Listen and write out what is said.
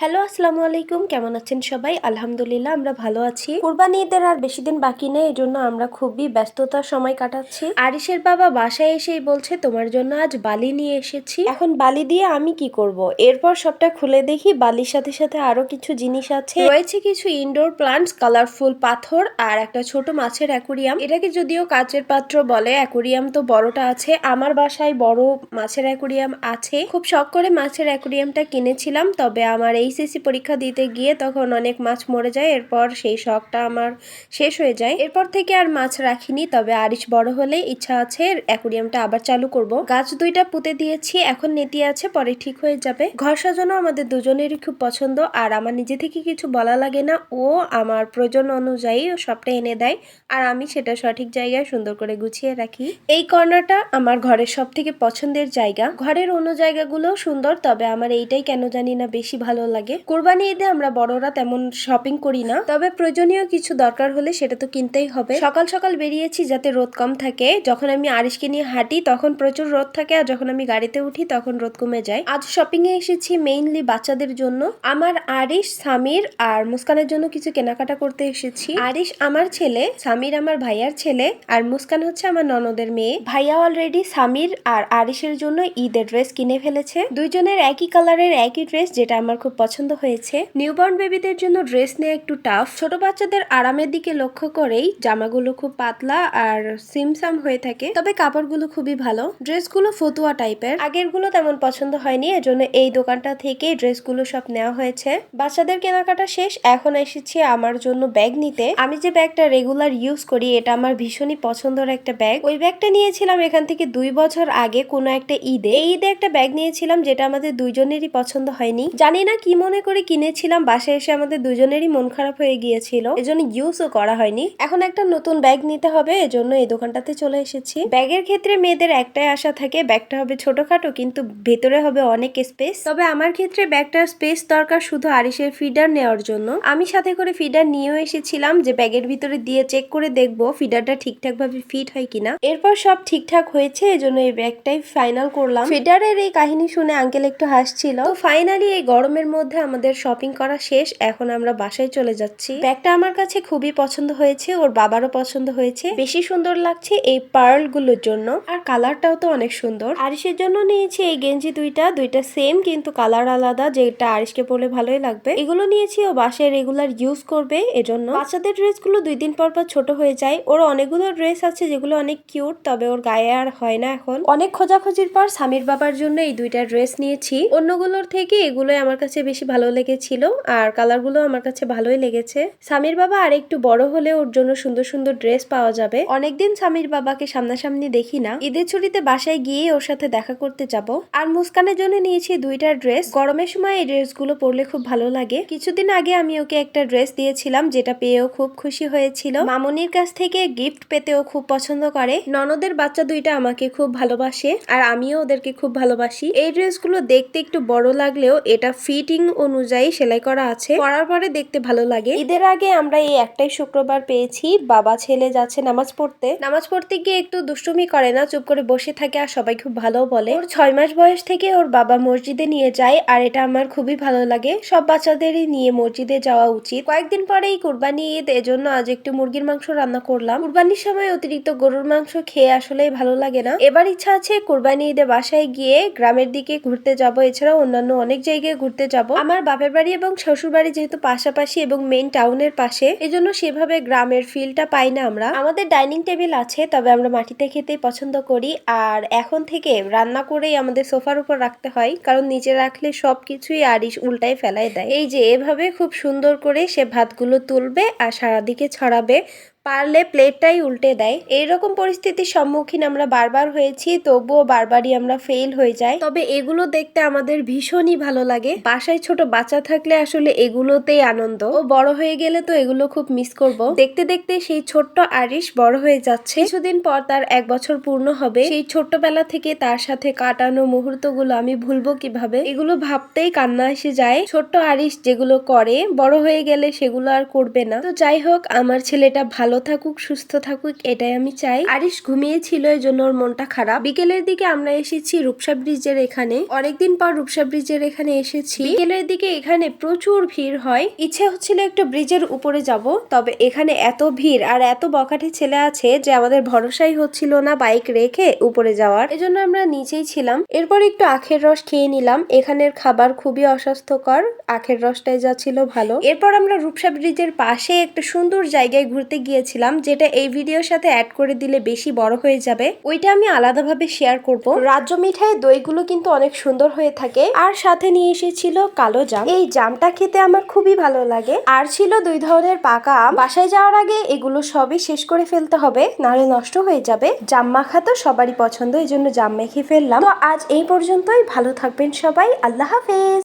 Hello, আসসালামু আলাইকুম। কেমন আছেন সবাই? আলহামদুলিল্লাহ, আমরা ভালো আছি। কুরবানি ঈদের আর বেশি দিন বাকি নেই, এজন্য আমরা খুবই ব্যস্ততার সময় কাটাচ্ছি। আরিশের বাবা বাসায় এসেই বলছে, তোমার জন্য আজ বালি নিয়ে এসেছি। এখন বালি দিয়ে আমি কি করব? এরপর সবটা খুলে দেখি, বালির সাথে সাথে আরও কিছু জিনিস আছে। রয়েছে কিছু ইনডোর প্লান্টস কালারফুল পাথর আর একটা ছোট মাছের অ্যাকুরিয়াম এটাকে যদিও কাচের পাত্র বলে অ্যাকুরিয়াম তো বড়টা আছে। আমার বাসায় বড় মাছের অ্যাকুরিয়াম আছে। খুব শখ করে মাছের অ্যাকুরিয়ামটা কিনেছিলাম, তবে আমার এইচএসসি পরীক্ষা দিতে গিয়ে তখন অনেক মাছ মরে যায়, এরপর সেই শখটা আমার শেষ হয়ে যায়। এরপর থেকে আর মাছ রাখিনি, তবে আরিশ বড় হলে ইচ্ছা আছে অ্যাকুরিয়ামটা আবার চালু করব। গাছ দুইটা পুঁতে দিয়েছি, এখন নেতি আছে, পরে ঠিক হয়ে যাবে। ঘর সাজানো আমাদের দুজনেরই খুব পছন্দ, আর আমার নিজে থেকে কিছু বলা লাগে না। ও আমার প্রয়োজন অনুযায়ী সবটা এনে দেয়, আর আমি সেটা সঠিক জায়গায় সুন্দর করে গুছিয়ে রাখি। এই কর্নারটা আমার ঘরের সব থেকে পছন্দের জায়গা। ঘরের অন্য জায়গাগুলোও সুন্দর, তবে আমার এইটাই কেন জানি না বেশি ভালো লাগে। কোরবানি ঈদে আমরা বড়রা তেমন শপিং করি না। তবে প্রয়োজনীয় কিছু দরকার হলে সেটা তো কিনতেই হবে। সকাল সকাল বেরিয়েছি যাতে রোদ কম থাকে। যখন আমি আরিশকে নিয়ে হাঁটি তখন প্রচুর রোদ থাকে আর যখন আমি গাড়িতে উঠি তখন রোদ কমে যায়। আজ শপিং এ এসেছি মেইনলি বাচ্চাদের জন্য। আমার আরিশ, সামির আর মুস্কানের জন্য কিছু কেনাকাটা করতে এসেছি। আরিশ আমার ছেলে, সামির আমার ভাইয়ার ছেলে আর মুস্কান হচ্ছে আমার ননদের মেয়ে। ভাইয়া অলরেডি সামির আর আরিশের জন্য ঈদের ড্রেস কিনে ফেলেছে। দুইজনের একই কালারের একই ড্রেস যেটা আমার খুব পছন্দ হয়েছে। নিউবর্ন বেবিদের জন্য ড্রেস নেওয়া একটু টাফ ছোট বাচ্চাদের আরামের দিকে লক্ষ্য করেই জামাগুলো খুব পাতলা আর সিমসাম হয়ে থাকে। তবে কাপড়গুলো খুবই ভালো। ড্রেসগুলো ফতুয়া টাইপের। আগেরগুলো তেমন পছন্দ হয়নি, এজন্য এই দোকানটা থেকে ড্রেসগুলো সব নেওয়া হয়েছে। বাচ্চাদের কেনাকাটা শেষ, এখন এসেছি আমার জন্য ব্যাগ নিতে। আমি যে ব্যাগটা রেগুলার ইউজ করি, এটা আমার ভীষণই পছন্দের একটা ব্যাগ ওই ব্যাগটা নিয়েছিলাম এখান থেকে দুই বছর আগে কোনো একটা ঈদে। ঈদে একটা ব্যাগ নিয়েছিলাম, যেটা আমাদের দুইজনেরই পছন্দ হয়নি। জানি না কি মনে করে কিনেছিলাম, বাসায় এসে আমাদের দুজনেরই মন খারাপ হয়ে গিয়েছিল। এজন্য ইউজও করা হয়নি। এখন একটা নতুন ব্যাগ নিতে হবে, এজন্য এই দোকানটাতে চলে এসেছি। ব্যাগের ক্ষেত্রে মেয়েদের একটাই আশা থাকে, ব্যাগটা হবে ছোটখাটো, কিন্তু ভেতরে হবে অনেক স্পেস তবে আমার ক্ষেত্রে ব্যাগটার স্পেস দরকার শুধু আরিসের ফিডার নেওয়ার জন্য। আমি সাথে করে ফিডার নিয়েও এসেছিলাম যে ব্যাগের ভিতরে দিয়ে চেক করে দেখব ফিডারটা ঠিকঠাক ভাবে ফিট হয় কিনা। এরপর সব ঠিকঠাক হয়েছে, এজন্য এই ব্যাগটাই ফাইনাল করলাম। ফিডারের এই কাহিনী শুনে আঙ্কেল একটু হাসছিল। ফাইনালি এই গরমের মধ্যে আমাদের শপিং করা শেষ, এখন আমরা বাসায় চলে যাচ্ছি। ব্যাগটা আমার কাছে খুবই পছন্দ হয়েছে, ওর বাবারও পছন্দ হয়েছে। বেশি সুন্দর লাগছে এই পার্লগুলোর জন্য। আর কালারটাও তো অনেক সুন্দর। আরিসের জন্য নিয়েছি এই গেঞ্জি দুইটা দুইটা সেম কিন্তু কালার আলাদা, যেটা আরিসকে পরলে ভালোই লাগবে। এগুলো নিয়েছি ও বাসায় রেগুলার ইউজ করবে, এজন্য। বাচ্চাদের ড্রেসগুলো দুই দিন পর পর ছোট হয়ে যায়। ওর অনেকগুলো ড্রেস আছে যেগুলো অনেক কিউট তবে ওর গায়ে আর হয় না এখন। অনেক খোঁজাখুঁজির পর স্বামীর বাবার জন্য এই দুইটা ড্রেস নিয়েছি। অন্যগুলোর থেকে এগুলোই আমার কাছে বেশি ভালো লেগেছিল আর কালারগুলো আমার কাছে ভালোই লেগেছে। স্বামীর বাবা আর একটু বড় হলে ওর জন্য সুন্দর সুন্দর ড্রেস পাওয়া যাবে। অনেকদিন স্বামীর বাবাকে সামনাসামনি দেখি না। ঈদের ছুটিতে বাসায় গিয়ে ওর সাথে দেখা করতে যাব। আর মুস্কানের জন্য নিয়েছি দুইটা ড্রেস। গরমের সময় এই ড্রেসগুলো পরলে খুব ভালো লাগে। কিছুদিন আগে আমি ওকে একটা ড্রেস দিয়েছিলাম যেটা পেয়েও খুব খুশি হয়েছিল। মামনির কাছ থেকে গিফট পেতেও খুব পছন্দ করে। ননদের বাচ্চা দুইটা আমাকে খুব ভালোবাসে। আর আমিও ওদেরকে খুব ভালোবাসি। এই ড্রেসগুলো দেখতে একটু বড় লাগলেও এটা ফিটিং অনুযায়ী সেলাই করা আছে। করার পরে দেখতে ভালো লাগে। ঈদের আগে আমরা এই একটাই শুক্রবার পেয়েছি। বাবা, ছেলে যাচ্ছে নামাজ পড়তে। নামাজ পড়তে গিয়ে একটু দুষ্টুমি করে না, চুপ করে বসে থাকে আর সবাই খুব ভালো বলে। ওর ছয় মাস বয়স থেকে ওর বাবা মসজিদে নিয়ে যায় আর এটা আমার খুবই ভালো লাগে। সব বাচ্চাদেরই নিয়ে মসজিদে যাওয়া উচিত। কয়েকদিন পরেই কুরবানি ঈদ, এজন্য আজ একটু মুরগির মাংস রান্না করলাম। কুরবানির সময় অতিরিক্ত গরুর মাংস খেয়ে আসলেই ভালো লাগে না। এবার ইচ্ছা আছে কুরবানি ঈদে বাসায় গিয়ে গ্রামের দিকে ঘুরতে যাব। এছাড়াও অন্যান্য অনেক জায়গায় ঘুরতে যাব। আমার বাপের বাড়ি এবং শ্বশুর বাড়ি যেহেতু পাশাপাশি এবং মেইন টাউনের পাশে, এজন্য সেভাবে গ্রামের ফিলটা পাই না আমরা। আমাদের ডাইনিং টেবিল আছে, তবে আমরা মাটিতে খেতেই পছন্দ করি। আর এখন থেকে রান্না করেই আমাদের সোফার উপর রাখতে হয়, কারণ নিচে রাখলে সব কিছুই আরিস উল্টায় ফেলায় দেয়। এই যে, এভাবে খুব সুন্দর করে সে ভাতগুলো তুলবে আর সারাদিকে ছড়াবে। পারলে প্লেটটাই উল্টে দেয়। এইরকম পরিস্থিতির সম্মুখীন আমরা বারবার হয়েছি, তবুও বারবারই আমরা ফেল হয়ে যাই। তবে এগুলো দেখতে আমাদের ভীষণই ভালো লাগে। বাসায় ছোট বাচ্চা থাকলে আসলে এগুলোতেই আনন্দ। ও বড় হয়ে গেলে তো এগুলো খুব মিস করব। দেখতে দেখতে সেই ছোট্ট আরিশ বড় হয়ে যাচ্ছে। কিছুদিন পর তার এক বছর পূর্ণ হবে। সেই ছোট্টবেলা থেকে তার সাথে কাটানো মুহূর্তগুলো আমি ভুলবো কীভাবে? এগুলো ভাবতেই কান্না এসে যায়। ছোট্ট আরিশ যেগুলো করে, বড় হয়ে গেলে সেগুলো আর করবে না। তো যাই হোক, আমার ছেলেটা ভালো ভালো থাকুক, সুস্থ থাকুক, এটাই আমি চাই। আরিশ ঘুমিয়েছিল এই জন্য ওর মনটা খারাপ। বিকেলের দিকে আমরা এসেছি রূপসা ব্রিজের এখানে। অনেকদিন পর রূপসা ব্রিজের এখানে এসেছি। বিকেলের দিকে এখানে প্রচুর ভিড় হয়। ইচ্ছে হচ্ছিল একটু ব্রিজের উপরে যাব, তবে এখানে এত ভিড় আর এত বকাটে ছেলে আছে যে আমাদের ভরসাই হচ্ছিল না বাইক রেখে উপরে যাওয়ার। এজন্য আমরা নিচেই ছিলাম। এরপর একটু আখের রস খেয়ে নিলাম। এখানের খাবার খুবই অস্বাস্থ্যকর। আখের রসটাই যা ছিল ভালো। এরপর আমরা রূপসা ব্রিজের পাশে একটা সুন্দর জায়গায় ঘুরতে গিয়েছিলাম যেটা এই ভিডিওর সাথে অ্যাড করে দিলে বেশি বড় হয়ে যাবে। ওইটা আমি আলাদাভাবে শেয়ার করব। রাজ্য মিঠাই দইগুলো কিন্তু অনেক সুন্দর হয়ে থাকে। আর সাথে নিয়ে এসেছিল কালো জাম। এই জামটা খেতে আমার খুবই ভালো লাগে। আর ছিল দুই ধরনের পাকা আম। বাসায় যাওয়ার আগে এগুলো সবই শেষ করে ফেলতে হবে, নাহলে নষ্ট হয়ে যাবে। জাম মাখা তো সবারই পছন্দ এই জন্য জাম মেখে ফেললাম। তো আজ এই পর্যন্তই। ভালো থাকবেন সবাই। আল্লাহ হাফেজ।